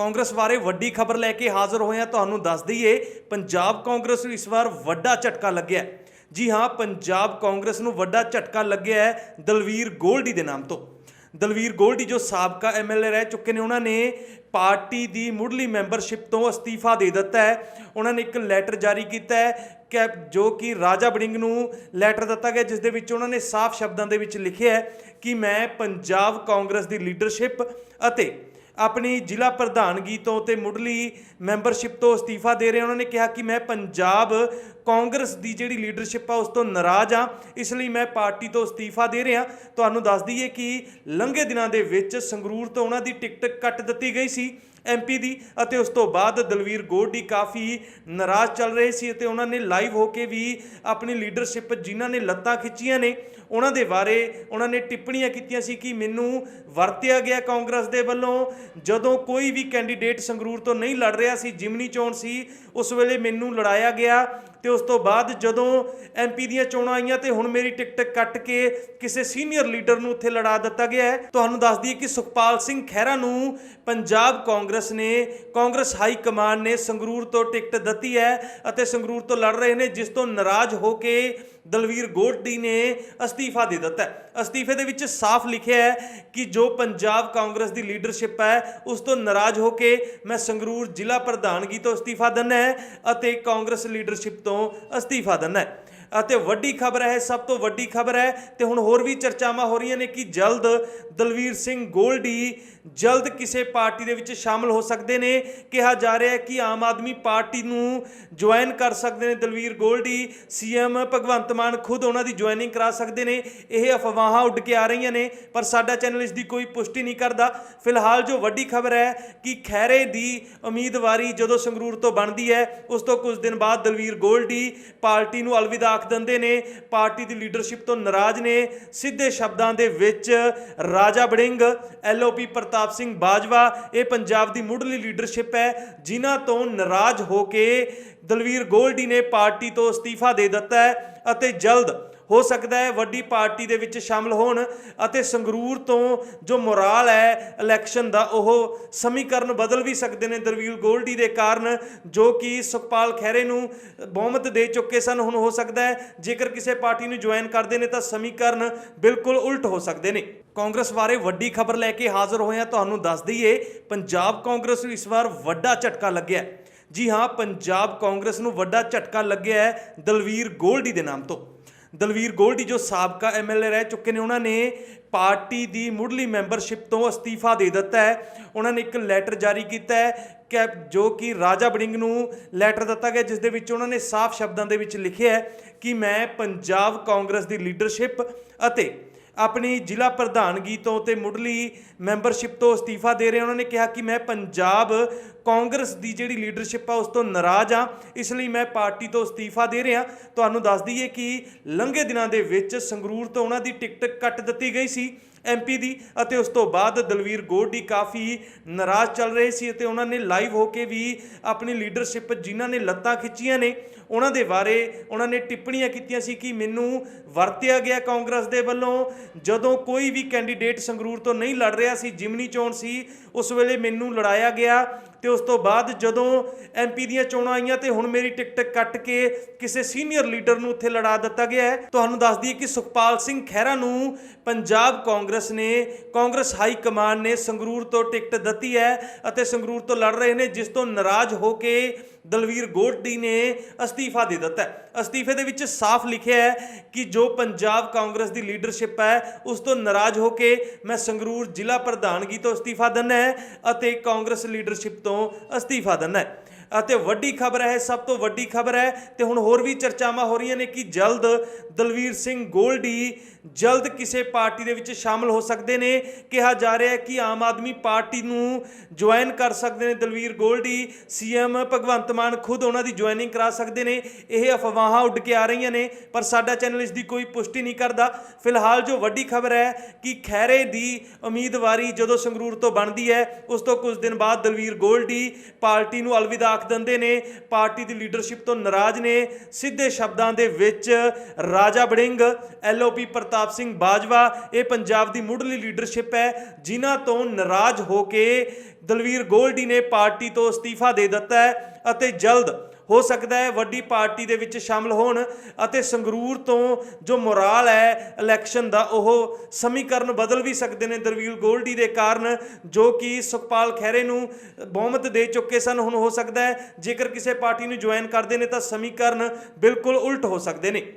ਕਾਂਗਰਸ ਬਾਰੇ ਵੱਡੀ ਖਬਰ ਲੈ ਕੇ ਹਾਜ਼ਰ ਹੋਏ ਹਾਂ, ਤੁਹਾਨੂੰ ਦੱਸ ਦਈਏ, ਪੰਜਾਬ ਕਾਂਗਰਸ ਨੂੰ ਇਸ ਵਾਰ ਵੱਡਾ ਝਟਕਾ ਲੱਗਿਆ ਜੀ ਹਾਂ, ਪੰਜਾਬ ਕਾਂਗਰਸ ਨੂੰ ਵੱਡਾ ਝਟਕਾ ਲੱਗਿਆ ਹੈ ਦਲਵੀਰ ਗੋਲਡੀ ਦੇ ਨਾਮ ਤੋਂ। ਦਲਵੀਰ ਗੋਲਡੀ ਜੋ ਸਾਬਕਾ ਐਮਐਲਏ ਰਹਿ ਚੁੱਕੇ ਨੇ, ਉਹਨਾਂ ਨੇ ਪਾਰਟੀ ਦੀ ਮੁੱਢਲੀ ਮੈਂਬਰਸ਼ਿਪ ਤੋਂ ਅਸਤੀਫਾ ਦੇ ਦਿੱਤਾ ਹੈ। ਉਹਨਾਂ ਨੇ ਇੱਕ ਲੈਟਰ ਜਾਰੀ ਕੀਤਾ ਹੈ ਕਿ ਜੋ ਕਿ ਰਾਜਾ ਬੜਿੰਗ ਨੂੰ ਲੈਟਰ ਦਿੱਤਾ ਗਿਆ, ਜਿਸ ਦੇ ਵਿੱਚ ਉਹਨਾਂ ਨੇ ਸਾਫ਼ ਸ਼ਬਦਾਂ ਦੇ ਵਿੱਚ ਲਿਖਿਆ ਹੈ ਕਿ ਮੈਂ ਪੰਜਾਬ ਕਾਂਗਰਸ ਦੀ ਲੀਡਰਸ਼ਿਪ ਅਤੇ ਆਪਣੀ ਜ਼ਿਲ੍ਹਾ ਪ੍ਰਧਾਨਗੀ ਤੋਂ ਤੇ ਮੁੱਢਲੀ ਮੈਂਬਰਸ਼ਿਪ ਤੋਂ ਅਸਤੀਫਾ ਦੇ ਰਹੇ ਉਹਨਾਂ ਨੇ ਕਿਹਾ ਕਿ ਮੈਂ ਪੰਜਾਬ ਕਾਂਗਰਸ ਦੀ ਜਿਹੜੀ ਲੀਡਰਸ਼ਿਪ ਆ ਉਸ ਤੋਂ ਨਾਰਾਜ਼ ਆ। ਇਸ ਲਈ ਮੈਂ ਪਾਰਟੀ ਤੋਂ ਅਸਤੀਫਾ ਦੇ ਰਿਹਾ। ਤੁਹਾਨੂੰ ਦੱਸ ਦਈਏ ਕਿ ਲੰਘੇ ਦਿਨਾਂ ਦੇ ਵਿੱਚ ਸੰਗਰੂਰ ਤੋਂ ਉਹਨਾਂ ਦੀ ਟਿਕਟ ਕੱਟ ਦਿੱਤੀ ਗਈ ਸੀ ਐਮਪੀ ਦੀ ਅਤੇ ਉਸ ਤੋਂ ਬਾਅਦ ਦਲਵੀਰ ਗੋਡੀ ਕਾਫੀ ਨਾਰਾਜ਼ ਚੱਲ ਰਹੇ ਸੀ ਅਤੇ ਉਹਨਾਂ ਨੇ ਲਾਈਵ ਹੋ ਕੇ ਵੀ ਆਪਣੀ ਲੀਡਰਸ਼ਿਪ ਜਿਨ੍ਹਾਂ ਨੇ ਲੱਤਾਂ ਖਿੱਚੀਆਂ ਨੇ, ਉਹਨਾਂ ਦੇ ਬਾਰੇ ਉਹਨਾਂ ਨੇ ਟਿੱਪਣੀਆਂ ਕੀਤੀਆਂ ਸੀ ਕਿ ਮੈਨੂੰ ਵਰਤਿਆ ਗਿਆ ਕਾਂਗਰਸ ਦੇ ਵੱਲੋਂ। ਜਦੋਂ ਕੋਈ ਵੀ ਕੈਂਡੀਡੇਟ ਸੰਗਰੂਰ ਤੋਂ ਨਹੀਂ ਲੜ ਰਿਹਾ ਸੀ, ਜਿਮਨੀ ਚੋਣ ਸੀ, ਉਸ ਵੇਲੇ ਮੈਨੂੰ ਲੜਾਇਆ ਗਿਆ ਤੇ ਉਸ ਤੋਂ ਬਾਅਦ ਜਦੋਂ ਐਮਪੀ ਦੀਆਂ ਚੋਣਾਂ ਆਈਆਂ ਤੇ ਹੁਣ ਮੇਰੀ ਟਿਕਟ ਕੱਟ ਕੇ ਕਿਸੇ ਸੀਨੀਅਰ ਲੀਡਰ ਨੂੰ ਉੱਥੇ ਲੜਾ ਦਿੱਤਾ ਗਿਆ ਹੈ। ਤੁਹਾਨੂੰ ਦੱਸ ਦਈਏ ਕਿ ਸੁਖਪਾਲ ਸਿੰਘ ਖਹਿਰਾ ਨੂੰ ਪੰਜਾਬ ਕਾਂਗਰਸ ਨੇ, ਕਾਂਗਰਸ ਹਾਈ ਕਮਾਂਡ ਨੇ ਸੰਗਰੂਰ ਤੋਂ ਟਿਕਟ ਦਿੱਤੀ ਹੈ ਅਤੇ ਸੰਗਰੂਰ ਤੋਂ ਲੜ ਰਹੇ ਨੇ, ਜਿਸ ਤੋਂ ਨਾਰਾਜ਼ ਹੋ ਕੇ ਦਲਵੀਰ ਗੋਲਡੀ ਨੇ ਅਸਤੀਫਾ ਦੇ ਦਿੱਤਾ ਹੈ। ਅਸਤੀਫੇ ਦੇ ਵਿੱਚ ਸਾਫ਼ ਲਿਖਿਆ ਹੈ ਕਿ ਜੋ ਪੰਜਾਬ ਕਾਂਗਰਸ ਦੀ ਲੀਡਰਸ਼ਿਪ ਹੈ, ਉਸ ਤੋਂ ਨਾਰਾਜ਼ ਹੋ ਕੇ ਮੈਂ ਸੰਗਰੂਰ ਜ਼ਿਲ੍ਹਾ ਪ੍ਰਧਾਨਗੀ ਤੋਂ ਅਸਤੀਫਾ ਦਿੰਦਾ ਹੈ ਅਤੇ ਕਾਂਗਰਸ ਲੀਡਰਸ਼ਿਪ ਤੋਂ ਅਸਤੀਫਾ ਦਿੰਦਾ ਹੈ। ਅਤੇ ਵੱਡੀ ਖਬਰ ਹੈ, ਸਭ ਤੋਂ ਵੱਡੀ ਖਬਰ ਹੈ, ਤੇ ਹੁਣ ਹੋਰ ਵੀ ਚਰਚਾਵਾਂ ਹੋ ਰਹੀਆਂ ਨੇ ਕਿ ਜਲਦ ਦਲਵੀਰ ਸਿੰਘ ਗੋਲਡੀ ਜਲਦ ਕਿਸੇ ਪਾਰਟੀ ਦੇ ਵਿੱਚ ਸ਼ਾਮਲ ਹੋ ਸਕਦੇ ਨੇ। ਕਿਹਾ ਜਾ ਰਿਹਾ ਹੈ ਕਿ ਆਮ ਆਦਮੀ ਪਾਰਟੀ ਨੂੰ ਜੁਆਇਨ ਕਰ ਸਕਦੇ ਨੇ ਦਲਵੀਰ ਗੋਲਡੀ। ਸੀਐਮ ਭਗਵੰਤ ਮਾਨ ਖੁਦ ਉਹਨਾਂ ਦੀ ਜੁਆਇਨਿੰਗ ਕਰਾ ਸਕਦੇ ਨੇ। ਇਹ ਅਫਵਾਹਾਂ ਉੱਡ ਕੇ ਆ ਰਹੀਆਂ ਨੇ, ਪਰ ਸਾਡਾ ਚੈਨਲ ਇਸ ਦੀ ਕੋਈ ਪੁਸ਼ਟੀ ਨਹੀਂ ਕਰਦਾ। ਫਿਲਹਾਲ ਜੋ ਵੱਡੀ ਖਬਰ ਹੈ ਕਿ ਖੈਰੇ ਦੀ ਉਮੀਦਵਾਰੀ ਜਦੋਂ ਸੰਗਰੂਰ ਤੋਂ ਬਣਦੀ ਹੈ, ਉਸ ਤੋਂ ਕੁਝ ਦਿਨ ਬਾਅਦ ਦਲਵੀਰ ਗੋਲਡੀ ਪਾਰਟੀ ਨੂੰ ਅਲਵਿਦਾ ਆਖ ਦਿੰਦੇ ਨੇ, ਪਾਰਟੀ ਦੀ ਲੀਡਰਸ਼ਿਪ ਤੋਂ ਨਾਰਾਜ਼ ਨੇ। ਸਿੱਧੇ ਸ਼ਬਦਾਂ ਦੇ ਵਿੱਚ ਰਾਜਾ ਬੜਿੰਗ ਐਲਓਪੀ ਪ੍ਰਤਾਪ ਸਿੰਘ ਬਾਜਵਾ, ਇਹ ਪੰਜਾਬ ਦੀ ਮੁੱਢਲੀ ਲੀਡਰਸ਼ਿਪ ਹੈ, ਜਿਨ੍ਹਾਂ ਤੋਂ ਨਾਰਾਜ਼ ਹੋ ਕੇ ਦਲਵੀਰ ਗੋਲਡੀ ਨੇ ਪਾਰਟੀ ਤੋਂ ਅਸਤੀਫਾ ਦੇ ਦਿੱਤਾ ਹੈ ਅਤੇ ਜਲਦ ਹੋ ਸਕਦਾ ਹੈ ਵੱਡੀ ਪਾਰਟੀ ਦੇ ਵਿੱਚ ਸ਼ਾਮਲ ਹੋਣ ਅਤੇ ਸੰਗਰੂਰ ਤੋਂ ਜੋ ਮੋਰਾਲ ਹੈ ਇਲੈਕਸ਼ਨ ਦਾ, ਉਹ ਸਮੀਕਰਨ ਬਦਲ ਵੀ ਸਕਦੇ ਨੇ ਦਰਵੀਲ ਗੋਲਡੀ ਦੇ ਕਾਰਨ, ਜੋ ਕਿ ਸੁਖਪਾਲ ਖਹਿਰੇ ਨੂੰ ਬਹੁਮਤ ਦੇ ਚੁੱਕੇ ਸਨ, ਹੁਣ ਹੋ ਸਕਦਾ ਹੈ ਜੇਕਰ ਕਿਸੇ ਪਾਰਟੀ ਨੂੰ ਜੁਆਇਨ ਕਰਦੇ ਨੇ ਤਾਂ ਸਮੀਕਰਨ ਬਿਲਕੁਲ ਉਲਟ ਹੋ ਸਕਦੇ ਨੇ। ਕਾਂਗਰਸ ਬਾਰੇ ਵੱਡੀ ਖਬਰ ਲੈ ਕੇ ਹਾਜ਼ਰ ਹੋਏ ਹਾਂ ਤੁਹਾਨੂੰ ਦੱਸ ਦਈਏ, ਪੰਜਾਬ ਕਾਂਗਰਸ ਨੂੰ ਇਸ ਵਾਰ ਵੱਡਾ ਝਟਕਾ ਲੱਗਿਆ ਜੀ ਹਾਂ, ਪੰਜਾਬ ਕਾਂਗਰਸ ਨੂੰ ਵੱਡਾ ਝਟਕਾ ਲੱਗਿਆ ਹੈ ਦਲਵੀਰ ਗੋਲਡੀ ਦੇ ਨਾਮ ਤੋਂ। ਦਲਵੀਰ ਗੋਲਡੀ, ਜੋ ਸਾਬਕਾ ਐਮਐਲਏ ਰਹਿ ਚੁੱਕੇ ਨੇ, ਉਹਨਾਂ ਨੇ ਪਾਰਟੀ ਦੀ ਮੁੱਢਲੀ ਮੈਂਬਰਸ਼ਿਪ ਤੋਂ ਅਸਤੀਫਾ ਦੇ ਦਿੱਤਾ ਹੈ। ਉਹਨਾਂ ਨੇ ਇੱਕ ਲੈਟਰ ਜਾਰੀ ਕੀਤਾ ਹੈ ਕਿ ਜੋ ਕਿ ਰਾਜਾ ਬੜਿੰਗ ਨੂੰ ਲੈਟਰ ਦਿੱਤਾ ਗਿਆ, ਜਿਸ ਦੇ ਵਿੱਚ ਉਹਨਾਂ ਨੇ ਸਾਫ਼ ਸ਼ਬਦਾਂ ਦੇ ਵਿੱਚ ਲਿਖਿਆ ਹੈ ਕਿ ਮੈਂ ਪੰਜਾਬ ਕਾਂਗਰਸ ਦੀ ਲੀਡਰਸ਼ਿਪ ਅਤੇ ਆਪਣੀ ਜ਼ਿਲ੍ਹਾ ਪ੍ਰਧਾਨਗੀ ਤੋਂ ਤੇ ਮੁੱਢਲੀ ਮੈਂਬਰਸ਼ਿਪ ਤੋਂ ਅਸਤੀਫਾ ਦੇ ਰਹੇ। ਉਹਨਾਂ ਨੇ ਕਿਹਾ ਕਿ ਮੈਂ ਪੰਜਾਬ ਕਾਂਗਰਸ ਦੀ ਜਿਹੜੀ ਲੀਡਰਸ਼ਿਪ ਆ ਉਸ ਤੋਂ ਨਾਰਾਜ਼ ਆ। ਇਸ ਲਈ ਮੈਂ ਪਾਰਟੀ ਤੋਂ ਅਸਤੀਫਾ ਦੇ ਰਿਹਾ। ਤੁਹਾਨੂੰ ਦੱਸ ਦਈਏ ਕਿ ਲੰਘੇ ਦਿਨਾਂ ਦੇ ਵਿੱਚ ਸੰਗਰੂਰ ਤੋਂ ਉਹਨਾਂ ਦੀ ਟਿਕਟ ਕੱਟ ਦਿੱਤੀ ਗਈ ਸੀ ਐਮਪੀ ਦੀ ਅਤੇ ਉਸ ਤੋਂ ਬਾਅਦ ਦਲਵੀਰ ਗੋਡੀ ਕਾਫੀ ਨਾਰਾਜ਼ ਚੱਲ ਰਹੇ ਸੀ ਅਤੇ ਉਹਨਾਂ ਨੇ ਲਾਈਵ ਹੋ ਕੇ ਵੀ ਆਪਣੀ ਲੀਡਰਸ਼ਿਪ ਜਿਨ੍ਹਾਂ ਨੇ ਲੱਤਾਂ ਖਿੱਚੀਆਂ ਨੇ, ਉਹਨਾਂ ਦੇ ਬਾਰੇ ਉਹਨਾਂ ਨੇ ਟਿੱਪਣੀਆਂ ਕੀਤੀਆਂ ਸੀ ਕਿ ਮੈਨੂੰ ਵਰਤਿਆ ਗਿਆ ਕਾਂਗਰਸ ਦੇ ਵੱਲੋਂ। ਜਦੋਂ ਕੋਈ ਵੀ ਕੈਂਡੀਡੇਟ ਸੰਗਰੂਰ ਤੋਂ ਨਹੀਂ ਲੜ ਰਿਹਾ ਸੀ, ਜਿਮਨੀ ਚੋਣ ਸੀ, ਉਸ ਵੇਲੇ ਮੈਨੂੰ ਲੜਾਇਆ ਗਿਆ। ਤੇ ਉਸ ਤੋਂ ਬਾਅਦ ਜਦੋਂ ਐਮਪੀ ਦੀਆਂ ਚੋਣਾਂ ਆਈਆਂ ਤੇ ਹੁਣ ਮੇਰੀ ਟਿਕਟ ਕੱਟ ਕੇ ਕਿਸੇ ਸੀਨੀਅਰ ਲੀਡਰ ਨੂੰ ਉੱਥੇ ਲੜਾ ਦਿੱਤਾ ਗਿਆ ਹੈ। ਤੁਹਾਨੂੰ ਦੱਸ ਦਈਏ ਕਿ ਸੁਖਪਾਲ ਸਿੰਘ ਖਹਿਰਾ ਨੂੰ ਪੰਜਾਬ ਕਾਂਗਰਸ ਨੇ, ਕਾਂਗਰਸ ਹਾਈ ਕਮਾਂਡ ਨੇ ਸੰਗਰੂਰ ਤੋਂ ਟਿਕਟ ਦਿੱਤੀ ਹੈ ਅਤੇ ਸੰਗਰੂਰ ਤੋਂ ਲੜ ਰਹੇ ਨੇ, ਜਿਸ ਤੋਂ ਨਾਰਾਜ਼ ਹੋ ਕੇ ਦਲਵੀਰ ਗੋਲਡੀ ਨੇ ਅਸਤੀਫਾ ਦੇ ਦਿੱਤਾ ਹੈ। ਅਸਤੀਫੇ ਦੇ ਵਿੱਚ ਸਾਫ਼ ਲਿਖਿਆ ਹੈ ਕਿ ਜੋ ਪੰਜਾਬ ਕਾਂਗਰਸ ਦੀ ਲੀਡਰਸ਼ਿਪ ਹੈ, ਉਸ ਤੋਂ ਨਾਰਾਜ਼ ਹੋ ਕੇ ਮੈਂ ਸੰਗਰੂਰ ਜ਼ਿਲ੍ਹਾ ਪ੍ਰਧਾਨਗੀ ਤੋਂ ਅਸਤੀਫਾ ਦਿੰਦਾ ਹੈ ਅਤੇ ਕਾਂਗਰਸ ਲੀਡਰਸ਼ਿਪ ਤੋਂ ਅਸਤੀਫਾ ਦਿੰਦਾ ਹੈ। ਅਤੇ ਵੱਡੀ ਖਬਰ ਹੈ, ਸਭ ਤੋਂ ਵੱਡੀ ਖਬਰ ਹੈ, ਤੇ ਹੁਣ ਹੋਰ ਵੀ ਚਰਚਾਵਾਂ ਹੋ ਰਹੀਆਂ ਨੇ ਕਿ ਜਲਦ ਦਲਵੀਰ ਸਿੰਘ ਗੋਲਡੀ ਜਲਦ ਕਿਸੇ ਪਾਰਟੀ ਦੇ ਵਿੱਚ ਸ਼ਾਮਲ ਹੋ ਸਕਦੇ ਨੇ। ਕਿਹਾ ਜਾ ਰਿਹਾ ਹੈ ਕਿ ਆਮ ਆਦਮੀ ਪਾਰਟੀ ਨੂੰ ਜੁਆਇਨ ਕਰ ਸਕਦੇ ਨੇ ਦਲਵੀਰ ਗੋਲਡੀ। ਸੀਐਮ ਭਗਵੰਤ ਮਾਨ ਖੁਦ ਉਹਨਾਂ ਦੀ ਜੁਆਇਨਿੰਗ ਕਰਾ ਸਕਦੇ ਨੇ। ਇਹ ਅਫਵਾਹਾਂ ਉੱਡ ਕੇ ਆ ਰਹੀਆਂ ਨੇ, ਪਰ ਸਾਡਾ ਚੈਨਲ ਇਸ ਦੀ ਕੋਈ ਪੁਸ਼ਟੀ ਨਹੀਂ ਕਰਦਾ। ਫਿਲਹਾਲ ਜੋ ਵੱਡੀ ਖਬਰ ਹੈ ਕਿ ਖੈਰੇ ਦੀ ਉਮੀਦਵਾਰੀ ਜਦੋਂ ਸੰਗਰੂਰ ਤੋਂ ਬਣਦੀ ਹੈ, ਉਸ ਤੋਂ ਕੁਝ ਦਿਨ ਬਾਅਦ ਦਲਵੀਰ ਗੋਲਡੀ ਪਾਰਟੀ ਨੂੰ ਅਲਵਿਦਾ ਆਖ ਦਿੰਦੇ ਨੇ, ਪਾਰਟੀ ਦੀ ਲੀਡਰਸ਼ਿਪ ਤੋਂ ਨਾਰਾਜ਼ ਨੇ। ਸਿੱਧੇ ਸ਼ਬਦਾਂ ਦੇ ਵਿੱਚ ਰਾਜਾ ਬੜਿੰਗ ਐਲਓਪੀ ਪ੍ਰਤਾਪ ਸਿੰਘ ਬਾਜਵਾ, ਇਹ ਪੰਜਾਬ ਦੀ ਮੁੱਢਲੀ ਲੀਡਰਸ਼ਿਪ ਹੈ, ਜਿਨ੍ਹਾਂ ਤੋਂ ਨਾਰਾਜ਼ ਹੋ ਕੇ ਦਲਵੀਰ ਗੋਲਡੀ ਨੇ ਪਾਰਟੀ ਤੋਂ ਅਸਤੀਫਾ ਦੇ ਦਿੱਤਾ ਹੈ ਅਤੇ ਜਲਦ ਹੋ ਸਕਦਾ ਹੈ ਵੱਡੀ ਪਾਰਟੀ ਦੇ ਵਿੱਚ ਸ਼ਾਮਲ ਹੋਣ ਅਤੇ ਸੰਗਰੂਰ ਤੋਂ ਜੋ ਮੋਰਾਲ ਹੈ ਇਲੈਕਸ਼ਨ ਦਾ, ਉਹ ਸਮੀਕਰਨ ਬਦਲ ਵੀ ਸਕਦੇ ਨੇ ਦਰਵੀਲ ਗੋਲਡੀ ਦੇ ਕਾਰਨ, ਜੋ ਕਿ ਸੁਖਪਾਲ ਖਹਿਰੇ ਨੂੰ ਬਹੁਮਤ ਦੇ ਚੁੱਕੇ ਸਨ, ਹੁਣ ਹੋ ਸਕਦਾ ਹੈ ਜੇਕਰ ਕਿਸੇ ਪਾਰਟੀ ਨੂੰ ਜੁਆਇਨ ਕਰਦੇ ਨੇ ਤਾਂ ਸਮੀਕਰਨ ਬਿਲਕੁਲ ਉਲਟ ਹੋ ਸਕਦੇ ਨੇ।